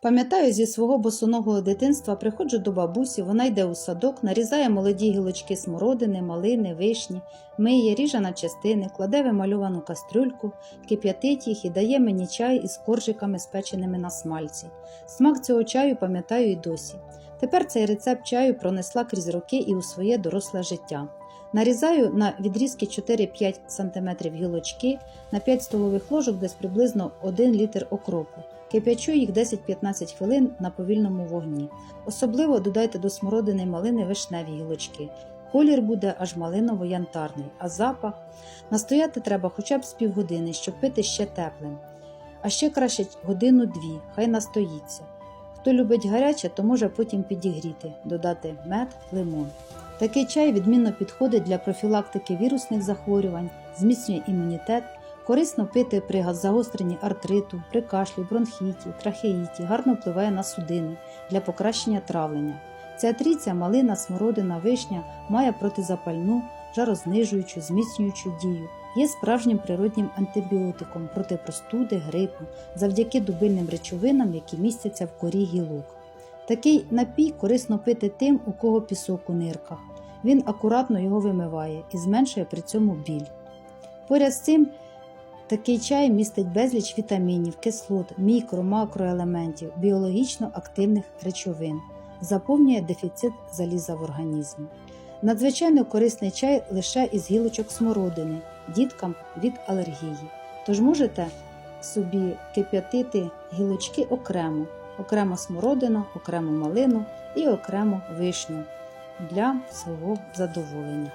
Пам'ятаю, зі свого босоного дитинства приходжу до бабусі, вона йде у садок, нарізає молоді гілочки смородини, малини, вишні, миє, ріже на частини, кладе вимальовану кастрюльку, кип'ятить їх і дає мені чай із коржиками, спеченими на смальці. Смак цього чаю пам'ятаю і досі. Тепер цей рецепт чаю пронесла крізь роки і у своє доросле життя. Нарізаю на відрізки 4-5 см гілочки, на 5 столових ложок десь приблизно 1 літр окропу. Кип'ячу їх 10-15 хвилин на повільному вогні. Особливо додайте до смородини малини вишневі гілочки. Колір буде аж малиново-янтарний, а запах настояти треба хоча б з півгодини, щоб пити ще теплим. А ще краще годину-дві, хай настоїться. Хто любить гаряче, то може потім підігріти, додати мед, лимон. Такий чай відмінно підходить для профілактики вірусних захворювань, зміцнює імунітет, корисно пити при загостренні артриту, при кашлі, бронхіті, трахеїті, гарно впливає на судини для покращення травлення. Ця трійця малина, смородина, вишня має протизапальну, жарознижуючу, зміцнюючу дію, є справжнім природнім антибіотиком проти простуди, грипу, завдяки дубильним речовинам, які містяться в корі гілок. Такий напій корисно пити тим, у кого пісок у нирках. Він акуратно його вимиває і зменшує при цьому біль. Поряд з цим такий чай містить безліч вітамінів, кислот, мікро, макроелементів, біологічно активних речовин, заповнює дефіцит заліза в організмі. Надзвичайно корисний чай лише із гілочок смородини, діткам від алергії. Тож можете собі кип'ятити гілочки окремо, окремо смородину, окремо малину і окремо вишню для свого задоволення.